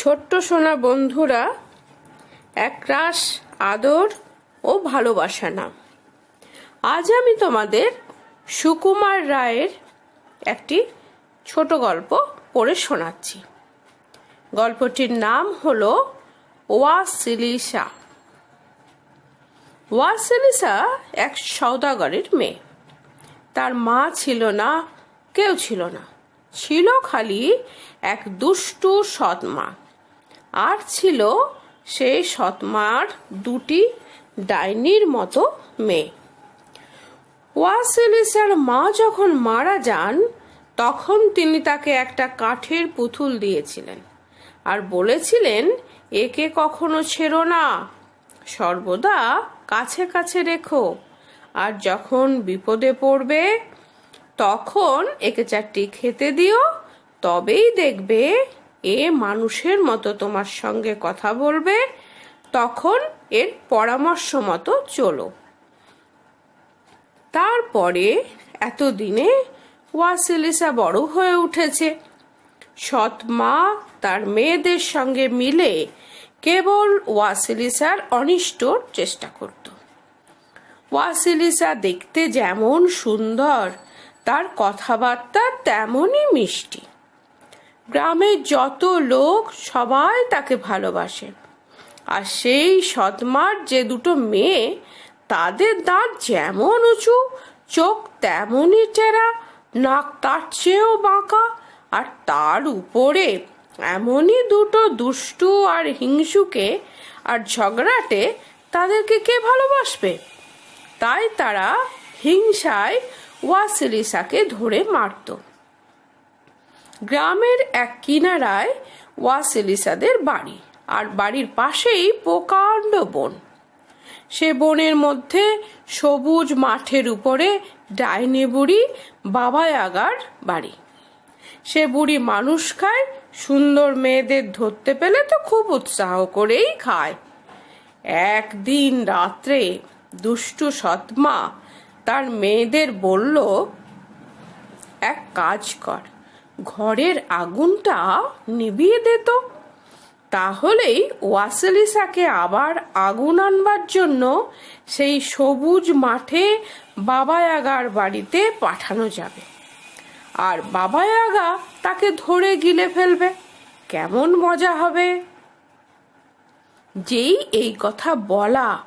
ছোট্ট সোনা বন্ধুরা একরাশ আদর ও ভালোবাসা নাম আজ আমি তোমাদের সুকুমার রায়ের একটি ছোট গল্প পড়ে শোনাচ্ছি। গল্পটির নাম হল ওয়াসিলিসা। ওয়াসিলিসা এক সৌদাগরের মেয়ে। তার মা ছিল না, কেউ ছিল না। ছিল খালি এক দুষ্টু সৎমা আর ছিল সেই সৎমার দুটি ডাইনির মতো মেয়ে। ওয়াসিলিসার মা যখন মারা যান, তখন তিনি তাকে একটা কাঠের পুতুল দিয়েছিলেন আর বলেছিলেন, একে কখনো ছেড়ো না। সর্বদা কাছে কাছে রেখো। আর যখন বিপদে পড়বে, তখন একে চারটি খেতে দিও। তবেই দেখবে এ মানুষের মতো তোমার সঙ্গে কথা বলবে, তখন এর পরামর্শ মতো চলো। তারপরে এতদিনে ওয়াসিলিসা বড় হয়ে উঠেছে। সৎ মা তার মেয়েদের সঙ্গে মিলে কেবল ওয়াসিলিসার অনিষ্টর চেষ্টা করত। ওয়াসিলিসা দেখতে যেমন সুন্দর, তার কথাবার্তা তেমনই মিষ্টি। গ্রামের যত লোক সবাই তাকে ভালোবাসে। আর সেই সৎমার যে দুটো মেয়ে, তাদের দাঁত যেমন উঁচু, চোখ তেমনই টেরা, নাক তার চেয়েও বাঁকা, আর তার উপরে এমনই দুটো দুষ্টু আর হিংসুকে আর ঝগড়াটে তাদেরকে কে ভালোবাসবে? তাই তারা হিংসায় ওয়াসিলিসাকে ধরে মারত। গ্রামের এক কিনারায় ওয়াসিলিসাদের বাড়ি, আর বাড়ির পাশেই প্রকাণ্ড বন। সে বনের মধ্যে সবুজ মাঠের উপরে ডাইনি বুড়ি বাবাই আগার বাড়ি। সে বুড়ি মানুষ খায়, সুন্দর মেয়েদের ধরতে পেলে তো খুব উৎসাহ করেই খায়। একদিন রাত্রে দুষ্টু সৎমা তার মেয়েদের বলল, এক কাজ কর। ঘরের আগুনটা নিভিয়ে দে তো। তাহলেই ওয়াসেলিসাকে আবার আগুন আনবার জন্য সেই সবুজ মাঠে বাবায়াগার বাড়িতে পাঠানো যাবে। আর বাবায়াগা তাকে ধরে গিলে ফেলবে। কেমন মজা হবে। যেই এই কথা বলা,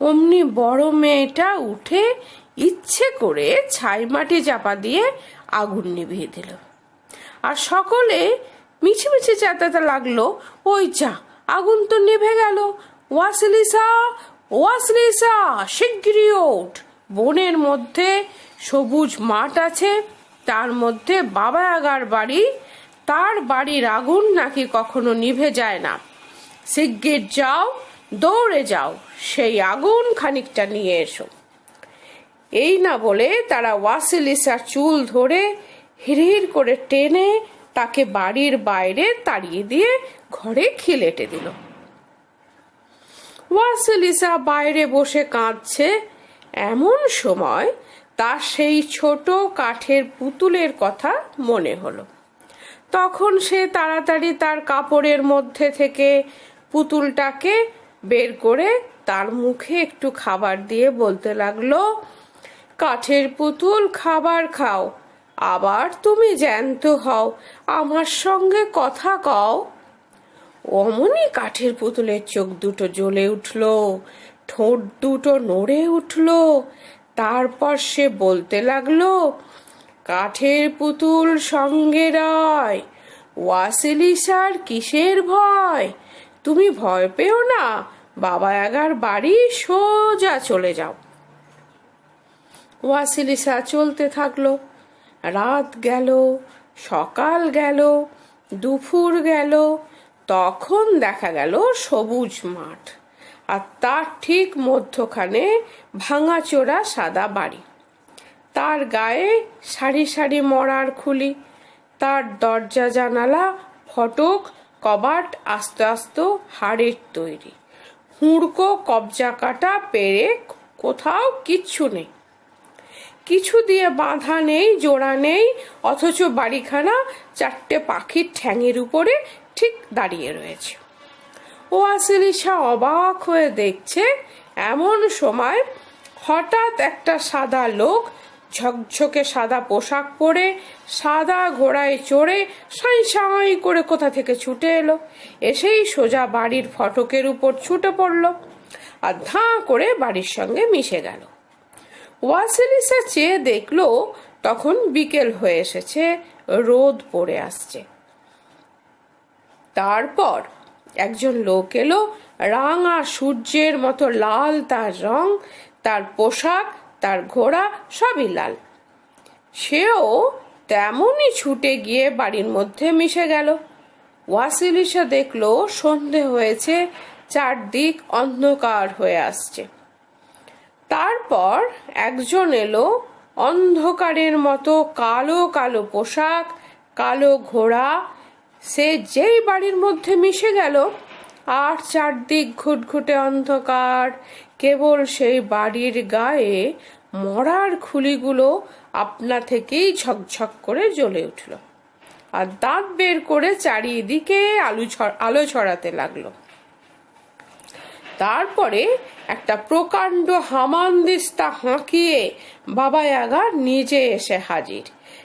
অমনি বড় মেয়েটা উঠে ইচ্ছে করে ছাই মাটি চাপা দিয়ে আগুন নিভিয়ে দিল। আর সকলে মিছিমিছি চেঁচাতে লাগল। ওই যা, আগুন তো নিভে গেল। ওয়াসলিসা ওয়াসলিসা শিগগিরি ওঠ। বনের মধ্যে সবুজ মাঠ আছে, তার মধ্যে বাবা আগার বাড়ি, তার বাড়ির আগুন নাকি কখনো নিভে যায় না। শিগগির যাও, দৌড়ে যাও, সেই আগুন খানিকটা নিয়ে এসো। এই না বলে তারা ওয়াসিলিসার চুল ধরে হিড়হিড় করে টেনে তাকে বাড়ির বাইরে তাড়িয়ে দিয়ে ঘরে খিলেটে দিল। ওয়াসিলিসা বাইরে বসে কাঁদছে। এমন সময় তার সেই ছোট কাঠের পুতুলের কথা মনে হলো। তখন সে তাড়াতাড়ি তার কাপড়ের মধ্যে থেকে পুতুলটাকে বের করে তার মুখে একটু খাবার দিয়ে বলতে লাগল, কাঠের পুতুল, খাবার খাও। আবার তুমি জ্যান্ত হও, আমার সঙ্গে কথা কও। অমনি কাঠের পুতুলের চোখ দুটো জ্বলে উঠল, ঠোঁট দুটো নড়ে উঠল, তারপর সে বলতে লাগল, কাঠের পুতুল সঙ্গে রয় ওয়াসিলিসার কিসের ভয়? তুমি ভয় পেও না, বাবা এগার বাড়ি সোজা চলে যাও। ওয়াসিলিসা চলতে থাকল। রাত গেল, সকাল গেল, দুপুর গেল, তখন দেখা গেল সবুজ মাঠ। আর তার ঠিক মধ্যখানে ভাঙাচোরা সাদা বাড়ি। তার গায়ে সারি সারি মরার খুলি, তার দরজা জানালা, ফটক, কবাট, আস্তে আস্তে হাড়ের তৈরি। হুড়কো কবজা কাটা পেরে কোথাও কিচ্ছু নেই। কিছু দিয়ে বাঁধা নেই, জোড়া নেই, অথচ বাড়িখানা চারটে পাখির ঠ্যাঙের উপরে ঠিক দাঁড়িয়ে রয়েছে। ওয়াসিলিশা অবাক হয়ে দেখছে, এমন সময় হঠাৎ একটা সাদা লোক ঝকঝকে সাদা পোশাক পরে, সাদা ঘোড়ায় চড়ে সাঁই সাঁই করে কোথা থেকে ছুটে এলো। এসেই সোজা বাড়ির ফটকের উপর ছুটে পড়ল আর ধাঁ করে বাড়ির সঙ্গে মিশে গেল। ওয়াসিলিসা চেয়ে দেখল, তখন বিকেল হয়ে এসেছে, রোদ পড়ে আসছে। তারপর একজন লোক এলো, রাঙা সূর্যের মতো লাল তার রং, তার পোশাক, তার ঘোড়া সবই লাল। সেও তেমনই ছুটে গিয়ে বাড়ির মধ্যে মিশে গেল। ওয়াসিলিসা দেখল, সন্ধে হয়েছে, চারদিক অন্ধকার হয়ে আসছে। তারপর একজন এলো অন্ধকারের মতো কালো কালো পোশাক, কালো ঘোড়া। সে যেই বাড়ির মধ্যে মিশে গেল, আর চারদিক ঘুটঘুটে অন্ধকার। কেবল সেই বাড়ির গায়ে মরার খুলিগুলো আপনা থেকেই ঝকঝক করে জ্বলে উঠল আর দাঁত বের করে চারিদিকে আলু আলো ছড়াতে লাগল। তারপরে একটা প্রকাণ্ড হামানদিস্তা হাঁকিয়ে বাবা ইয়াগা নিজে এসে হাজির।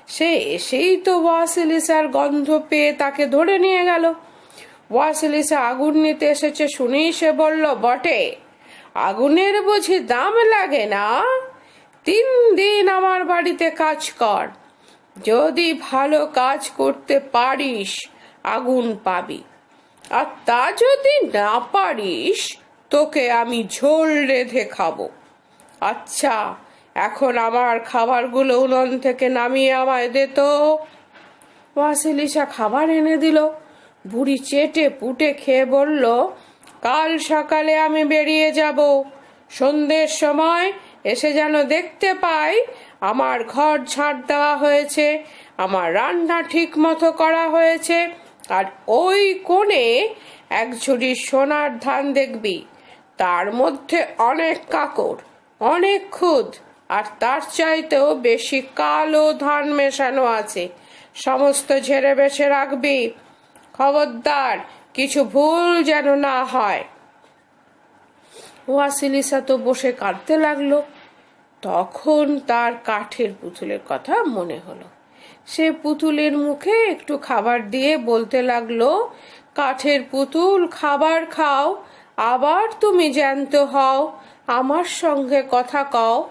সে এসেই তো ওয়াসিলিসার গন্ধ পেয়ে তাকে ধরে নিয়ে গেল। ওয়াসিলিসা আগুন নিতে এসেছে শুনেই সে বলল, বটে, আগুনের বুঝি দাম লাগে না? তিন দিন আমার বাড়িতে কাজ কর। যদি ভালো কাজ করতে পারিস, আগুন পাবি। আর তা যদি না পারিস তোকে আমি ঝোল রেঁধে খাব। আচ্ছা এখন আমার খাবারগুলো উনন থেকে নামিয়ে আমায় দে তো। ওয়াসিলিসা খাবার এনে দিল। বুড়ি চেটে পুটে খেয়ে বলল, কাল সকালে আমি বেরিয়ে যাব। সন্ধ্যের সময় এসে যেন দেখতে পাই, আমার ঘর ঝাঁট দেওয়া হয়েছে, আমার রান্না ঠিক মতো করা হয়েছে, আর ওই কোণে এক ঝুড়ি সোনার ধান দেখবি। তার মধ্যে অনেক কাকর, অনেক খুদ, আর তার চাইতেও বেশি কালো ধান মেশানো আছে। সমস্ত ঝেড়ে বেছে রাখবি। খবরদার, কিছু ভুল যেন না হয়। ওয়াসিলিসা তো বসে কাঁদতে লাগল। তখন তার কাঠের পুতুলের কথা মনে হলো। সে পুতুলের মুখে একটু খাবার দিয়ে বলতে লাগল, কাঠের পুতুল, খাবার খাও আবার তুমি জ্যান্ত হও, আমার সঙ্গে কথা কও।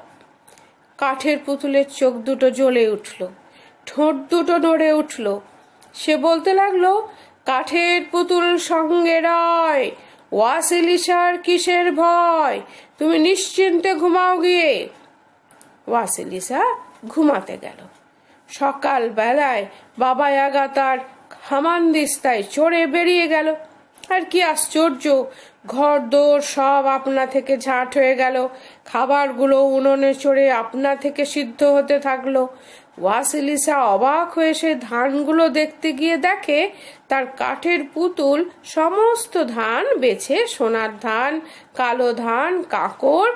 কাঠের পুতুলের চোখ দুটো জ্বলে উঠল, ঠোঁট দুটো নড়ে উঠল। সে বলতে লাগল, কাঠের পুতুল সঙ্গে রয় ওয়াসিলিসার কিসের ভয়? তুমি নিশ্চিন্তে ঘুমাও গিয়ে। ওয়াসিলিসা ঘুমাতে গেল। সকাল বেলায় বাবা ইয়াগা তার হামানদিস্তায় চড়ে বেরিয়ে গেল। আর কি আশ্চর্য? ঘর দোর সব আপনা থেকে ঝাঁট হয়ে গেল। খাবারগুলো উনুনে চড়ে আপনা থেকে সিদ্ধ হতে থাকল। ওয়াসিলিসা অবাক হয়ে সে ধানগুলো দেখতে গিয়ে দেখে, তার কাঠের পুতুল সমস্ত ধান বেছে, সোনার ধান, কালো ধান কাকড়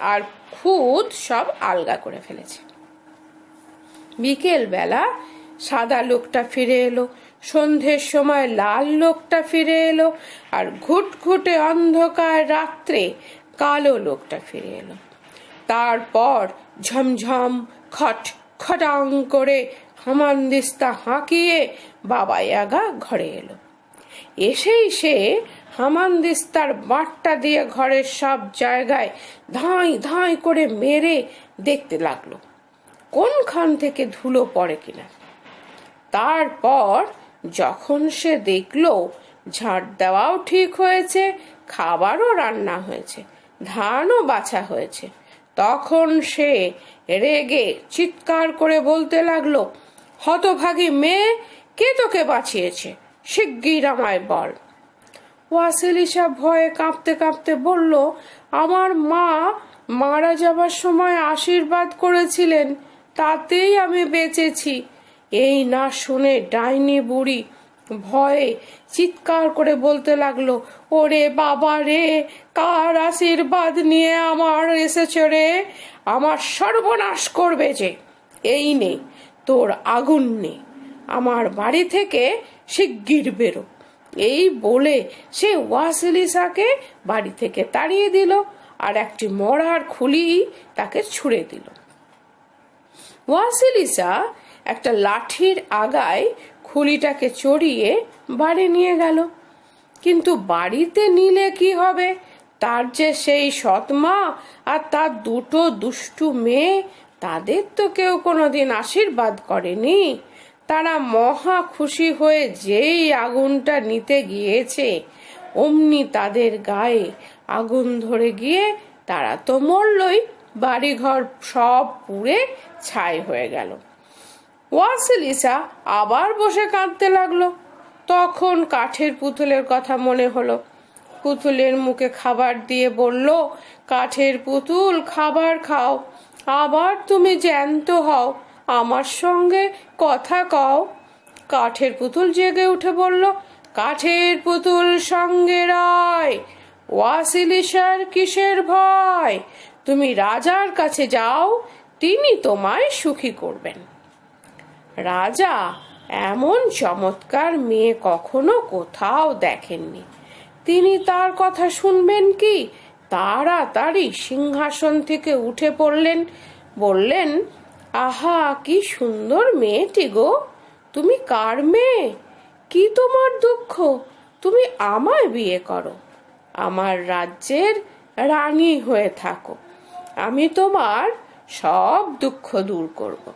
আর খুদ সব আলগা করে ফেলেছে। বিকেল বেলা সাদা লোকটা ফিরে এলো। সন্ধ্যের সময় লাল লোকটা ফিরে এলো আর ঘুটঘুটে অন্ধকার রাত্রে কালো লোকটা ফিরে এলো। তারপর ঝমঝম খট খটাং করে হামানদিস্তা হাঁকিয়ে বাবা ইয়াগা ঘরে এলো। এসেই সে হামানদিস্তার বাঁটটা দিয়ে ঘরের সব জায়গায় ধাঁই ধাঁই করে মেরে দেখতে লাগল। কোনখান থেকে ধুলো পড়ে কিনা? তারপর যখন সে দেখল ঝাঁট দেওয়াও ঠিক হয়েছে, খাবারও রান্না হয়েছে, ধানও বাছা হয়েছে, তখন সে রেগে চিৎকার করে বলতে লাগল, হতভাগী মেয়ে, কে তোকে বাঁচিয়েছে? শিগগির আমায় বল। ওয়াসিলিসা ভয়ে কাঁপতে কাঁপতে বলল, আমার মা মারা যাবার সময় আশীর্বাদ করেছিলেন, তাতেই আমি বেঁচেছি। এই না শুনে ডাইনি বুড়ি ভয়ে চিৎকার করে বলতে লাগল, ওরে বাবা রে, কার আশীর্বাদ নিয়ে আমার এসেছে রে? আমার সর্বনাশ করবে যে। এই নে, তোর আগুন নে। আমার বাড়ি থেকে শিগগির বেরো। এই বলে সে ওয়াসিলিসাকে বাড়ি থেকে তাড়িয়ে দিল আর একটি মরার খুলি তাকে ছুঁড়ে দিল। ওয়াসিলিসা একটা লাঠির আগায় খুলিটাকে চড়িয়ে বাড়ি নিয়ে গেল। কিন্তু বাড়িতে নিলে কি হবে? তার যে সেই সৎমা আর তার দুটো দুষ্টু মেয়ে, তাদের তো কেউ কোনোদিন আশীর্বাদ করেনি। তারা মহা খুশি হয়ে যেই আগুনটা নিতে গিয়েছে, অমনি তাদের গায়ে আগুন ধরে গিয়ে তারা তো মরলই। বাড়িঘর সব পুড়ে ছাই হয়ে গেল। ওয়াসিলিসা আবার বসে কাঁদতে লাগল। তখন কাঠের পুতুলের কথা মনে হলো। পুতুলের মুখে খাবার দিয়ে বলল, কাঠের পুতুল, খাবার খাও। আবার তুমি জ্যান্ত হও। আমার সঙ্গে কথা কও। কাঠের পুতুল জেগে উঠে বলল, কাঠের পুতুল সঙ্গে রয়। ওয়াসিলিসার কিসের ভয়? তুমি রাজার কাছে যাও, তিনি তোমায় সুখী করবেন। রাজা, এমন চমৎকার মেয়ে কখনো কোথাও দেখেননি। তিনি তার কথা শুনবেন কি? তাড়াতাড়ি সিংহাসন থেকে উঠে পড়লেন, বললেন, আহা, কি সুন্দর মেয়েটি গো! তুমি কার মেয়ে? কি তোমার দুঃখ? তুমি আমায় বিয়ে করো। আমার রাজ্যের রানী হয়ে থাকো। আমি তোমার সব দুঃখ দূর করব।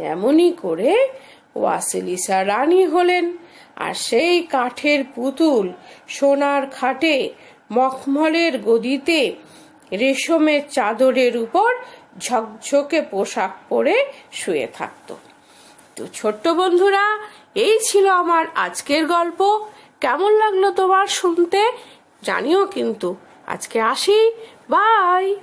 এমনই করে ওয়াসিলিসা রানী হলেন, আর সেই কাঠের পুতুল সোনার খাটে মখমলের গদিতে রেশমের চাদরের উপর ঝকঝকে পোশাক পরে শুয়ে থাকত। তো ছোট্ট বন্ধুরা, এই ছিল আমার আজকের গল্প। কেমন লাগল তোমার শুনতে জানিও কিন্তু। আজকে আসি। বাই!